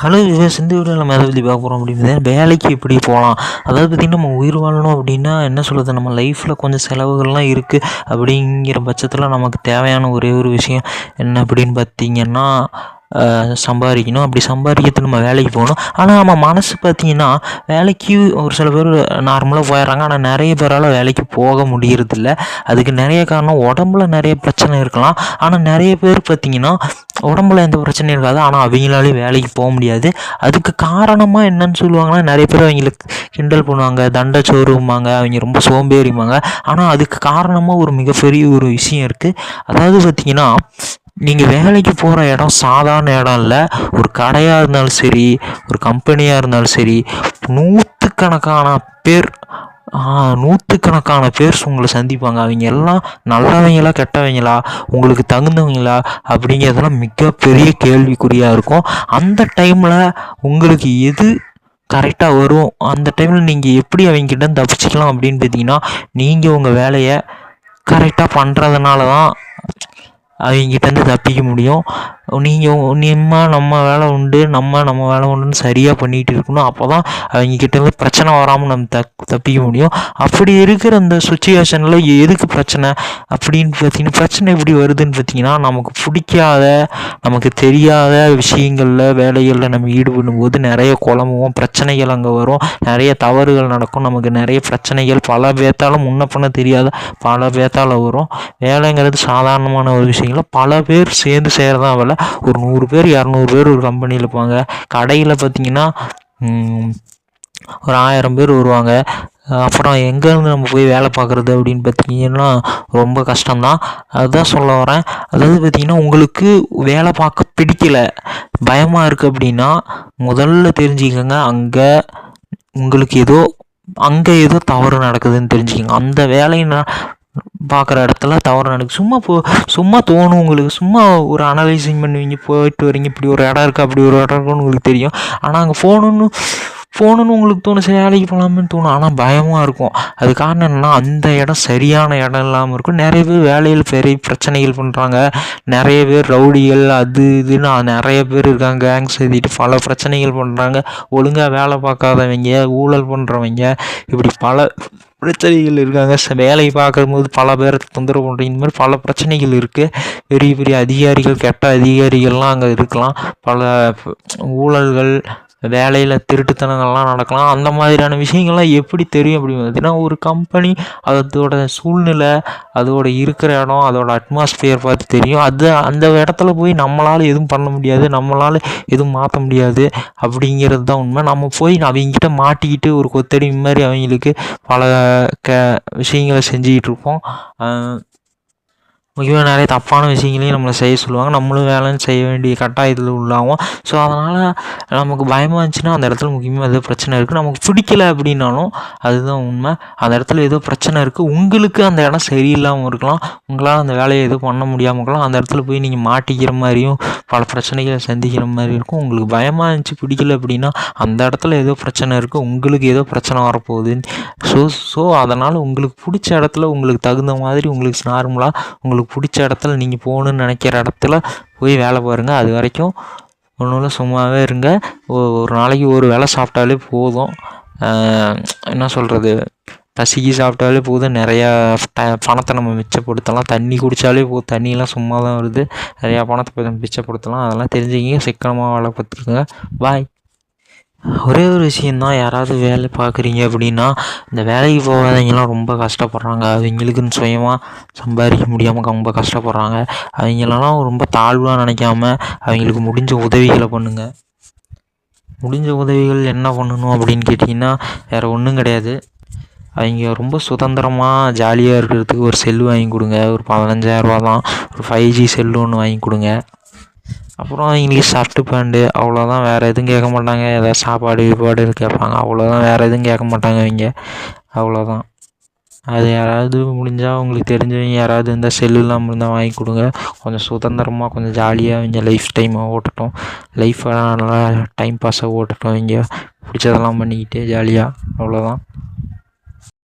Hello wives இந்த வீடியோவில் நம்ம எதை பற்றி பார்க்க போகிறோம் அப்படின்னு வேலைக்கு எப்படி போகலாம் அதாவது பார்த்திங்கன்னா நம்ம உயிர் வாழணும் அப்படின்னா என்ன சொல்கிறது நம்ம லைஃப்பில் கொஞ்சம் செலவுகள்லாம் இருக்குது அப்படிங்கிற பட்சத்தில் நமக்கு தேவையான ஒரே ஒரு விஷயம் என்ன அப்படின்னு பார்த்திங்கன்னா சம்பாதிக்கணும். அப்படி சம்பாதிக்கிறதுக்கு நம்ம வேலைக்கு போகணும். ஆனால் நம்ம மனசு பார்த்திங்கன்னா வேலைக்கு ஒரு சில பேர் நார்மலாக போயிடுறாங்க. ஆனால் நிறைய பேரால் வேலைக்கு போக முடியறதில்ல. அதுக்கு நிறைய காரணம் உடம்புல நிறைய பிரச்சனை இருக்கலாம். ஆனால் நிறைய பேர் பார்த்திங்கன்னா உடம்புல எந்த பிரச்சனையும் இருக்காது. ஆனால் அவங்களாலையும் வேலைக்கு போக முடியாது. அதுக்கு காரணமாக என்னன்னு சொல்லுவாங்கன்னா நிறைய பேர் அவங்களுக்கு கிண்டல் பண்ணுவாங்க தண்டை சோறும்பாங்க அவங்க ரொம்ப சோம்பேறிம்பாங்க ஆனால் அதுக்கு காரணமாக ஒரு மிகப்பெரிய ஒரு விஷயம் இருக்குது அதாவது பார்த்திங்கன்னா நீங்கள் வேலைக்கு போகிற இடம் சாதாரண இடம் இல்லை. ஒரு கடையாக இருந்தாலும் சரி ஒரு கம்பெனியாக இருந்தாலும் சரி நூற்றுக்கணக்கான பேர் நூற்றுக்கணக்கான பேர்ஸ் உங்களை சந்திப்பாங்க. அவங்க எல்லாம் நல்லவங்களா கெட்டவங்களா உங்களுக்கு தகுந்தவங்களா அப்படிங்கிறதெல்லாம் மிகப்பெரிய கேள்விக்குறியாக இருக்கும். அந்த டைமில் உங்களுக்கு எது கரெக்டாக வரும்? அந்த டைமில் நீங்கள் எப்படி அவங்கக்கிட்ட தப்பிச்சிக்கலாம் அப்படின்னு பார்த்தீங்கன்னா நீங்கள் உங்கள் வேலையை கரெக்டாக பண்ணுறதுனால தான் அவங்ககிட்டேருந்து தப்பிக்க முடியும். நீங்கள் நம்ம நம்ம வேலை உண்டு நம்ம நம்ம வேலை உண்டுன்னு சரியாக பண்ணிகிட்டு இருக்கணும். அப்போ தான் அவங்கக்கிட்டேருந்து பிரச்சனை வராமல் நம்ம த தப்பிக்க முடியும். அப்படி இருக்கிற அந்த சுச்சுவேஷனில் எதுக்கு பிரச்சனை? அப்படின்னு பார்த்தீங்கன்னா பிரச்சனை எப்படி வருதுன்னு பார்த்தீங்கன்னா நமக்கு பிடிக்காத நமக்கு தெரியாத விஷயங்களில் வேலைகளில் நம்ம ஈடுபடும் போது நிறைய குழம்புவோம் பிரச்சனைகள் அங்கே வரும். நிறைய தவறுகள் நடக்கும். நமக்கு நிறைய பிரச்சனைகள் பல பேர்த்தாலும் முன்ன பண்ண தெரியாத பல பேர்த்தால் வரும். வேலைங்கிறது சாதாரணமான ஒரு விஷயங்கள பல பேர் சேர்ந்து செய்கிறதான் வேலை. ஒரு நூறு பேர் இரநூறு பேர் ஒரு கம்பெனியில் இருப்பாங்க கடையில் பார்த்திங்கன்னா ஒரு ஆயிரம் பேர் வருவாங்க. அப்புறம் எங்கேருந்து நம்ம போய் வேலை பார்க்குறது அப்படின்னு பார்த்தீங்கன்னா ரொம்ப கஷ்டம்தான். அதுதான் சொல்ல வரேன். அதாவது பார்த்திங்கன்னா உங்களுக்கு வேலை பார்க்க பிடிக்கல பயமாக இருக்குது அப்படின்னா முதல்ல தெரிஞ்சுக்கோங்க அங்கே உங்களுக்கு ஏதோ அங்கே ஏதோ தவறு நடக்குதுன்னு தெரிஞ்சுக்கோங்க. அந்த வேலையை பார்க்குற இடத்துல தவறு நடக்குது சும்மா போ சும்மா தோணும் உங்களுக்கு. சும்மா ஒரு அனலைசிங் பண்ணுவீங்க. போயிட்டு வரீங்க. இப்படி ஒரு இடம் இருக்குது அப்படி ஒரு இடம் இருக்குன்னு உங்களுக்கு தெரியும். ஆனால் அங்கே போகணுன்னு போகணுன்னு உங்களுக்கு தோணும் சரி வேலைக்கு போகலாமேன்னு தோணும். ஆனால் பயமாக இருக்கும். அது காரணம் என்னென்னா அந்த இடம் சரியான இடம் இல்லாமல் இருக்கும். நிறைய பேர் வேலையில் பெரிய பிரச்சனைகள் பண்ணுறாங்க நிறைய பேர் ரவுடிகள் அது இதுன்னு நிறைய பேர் இருக்காங்க. கேங்ஸ் எழுதிட்டு பல பிரச்சனைகள் பண்ணுறாங்க ஒழுங்காக வேலை பார்க்காதவங்க ஊழல் பண்ணுறவங்க இப்படி பல பிரச்சனைகள் இருக்காங்க. வேலை பார்க்கும்போது பல பேரை தொந்தரவு பண்ணுறீங்க இந்த மாதிரி பல பிரச்சனைகள் இருக்குது பெரிய பெரிய அதிகாரிகள் கெட்ட அதிகாரிகள்லாம் அங்கே இருக்கலாம். பல ஊழல்கள் வேலையில் திருட்டுத்தனங்கள்லாம் நடக்கலாம். அந்த மாதிரியான விஷயங்கள்லாம் எப்படி தெரியும் அப்படின்னு பார்த்தீங்கன்னா ஒரு கம்பெனி அதோட சூழ்நிலை அதோட இருக்கிற இடம் அதோட அட்மாஸ்பியர் பார்த்து தெரியும். அது அந்த இடத்துல போய் நம்மளால் எதுவும் பண்ண முடியாது நம்மளால் எதுவும் மாற்ற முடியாது அப்படிங்கிறது தான் உண்மை. நம்ம போய் அவங்ககிட்ட மாட்டிக்கிட்டு ஒரு கொத்தடி மாதிரி அவங்களுக்கு பல க விஷயங்களை செஞ்சுக்கிட்டு இருப்போம். முக்கியமாக நிறைய தப்பான விஷயங்களையும் நம்மளை செய்ய சொல்லுவாங்க. நம்மளும் வேலைன்னு செய்ய வேண்டிய கட்டாயத்தில் உள்ளாகும் ஸோ அதனால் நமக்கு பயமாக இருந்துச்சுன்னா அந்த இடத்துல முக்கியமாக ஏதோ பிரச்சனை இருக்குது நமக்கு பிடிக்கல அப்படின்னாலும் அதுதான் உண்மை. அந்த இடத்துல ஏதோ பிரச்சனை இருக்குது உங்களுக்கு அந்த இடம் சரியில்லாமல் இருக்கலாம். உங்களால் அந்த வேலையை எதுவும் பண்ண முடியாமல் இருக்கலாம். அந்த இடத்துல போய் நீங்கள் மாட்டிக்கிற மாதிரியும் பல பிரச்சனைகளை சந்திக்கிற மாதிரி இருக்கும். உங்களுக்கு பயமாக இருந்துச்சு பிடிக்கல அப்படின்னா அந்த இடத்துல ஏதோ பிரச்சனை இருக்குது உங்களுக்கு ஏதோ பிரச்சனை வரப்போகுது ஸோ ஸோ அதனால் உங்களுக்கு பிடிச்ச இடத்துல உங்களுக்கு தகுந்த மாதிரி உங்களுக்கு நார்மலாக உங்களுக்கு பிடிச்ச இடத்துல நீங்கள் போகணுன்னு நினைக்கிற இடத்துல போய் வேலை பாருங்கள் அது வரைக்கும் ஒன்றும் சும்மாவே இருங்க. ஒரு நாளைக்கு ஒரு வேலை சாப்பிட்டாலே போதும். என்ன சொல்கிறது பசிக்கு சாப்பிட்டாலே போதும். நிறையா ட பணத்தை நம்ம மிச்சப்படுத்தலாம். தண்ணி குடித்தாலே போதும் தண்ணியெலாம் சும்மா தான் வருது. நிறையா பணத்தை மிச்சப்படுத்தலாம். அதெல்லாம் தெரிஞ்சுக்கிங்க. சிக்கனமாக வேலை பார்த்துருங்க பாய் ஒரே ஒரு விஷயந்தான் யாராவது வேலை பார்க்குறீங்க அப்படின்னா இந்த வேலைக்கு போகாதவங்கலாம் ரொம்ப கஷ்டப்படுறாங்க. அவங்களுக்குன்னு சுயமாக சம்பாதிக்க முடியாமல் ரொம்ப கஷ்டப்படுறாங்க. அவங்களெல்லாம் ரொம்ப தாழ்வாக நினைக்காம அவங்களுக்கு முடிஞ்ச உதவிகளை பண்ணுங்கள் முடிஞ்ச உதவிகள் என்ன பண்ணணும் அப்படின்னு கேட்டிங்கன்னா வேறு ஒன்றும் கிடையாது. அவங்க ரொம்ப சுதந்திரமாக ஜாலியாக இருக்கிறதுக்கு ஒரு செல்லு வாங்கி கொடுங்க. ஒரு பதினஞ்சாயிரரூபா தான் ஒரு ஃபைவ் ஜி செல்லு ஒன்று வாங்கி கொடுங்க. அப்புறம் இங்கிலீஷ் ஷர்ட்டு பேண்ட்டு அவ்வளோதான் வேறு எதுவும் கேட்க மாட்டாங்க. ஏதாவது சாப்பாடு கீப்பாடு கேட்பாங்க. அவ்வளோதான் வேறு எதுவும் கேட்க மாட்டாங்க அவங்க அவ்வளோதான் அது யாராவது முடிஞ்சால் உங்களுக்கு தெரிஞ்சவங்க யாராவது இந்த செல்லுலாம் இருந்தால் வாங்கி கொடுங்க. கொஞ்சம் சுதந்திரமாக கொஞ்சம் ஜாலியாக அவங்க லைஃப் டைமை ஓட்டட்டும். லைஃப்பை நல்லா டைம் பாஸாக ஓட்டட்டும் அவங்க பிடிச்சதெல்லாம் பண்ணிக்கிட்டே ஜாலியாக அவ்வளோதான்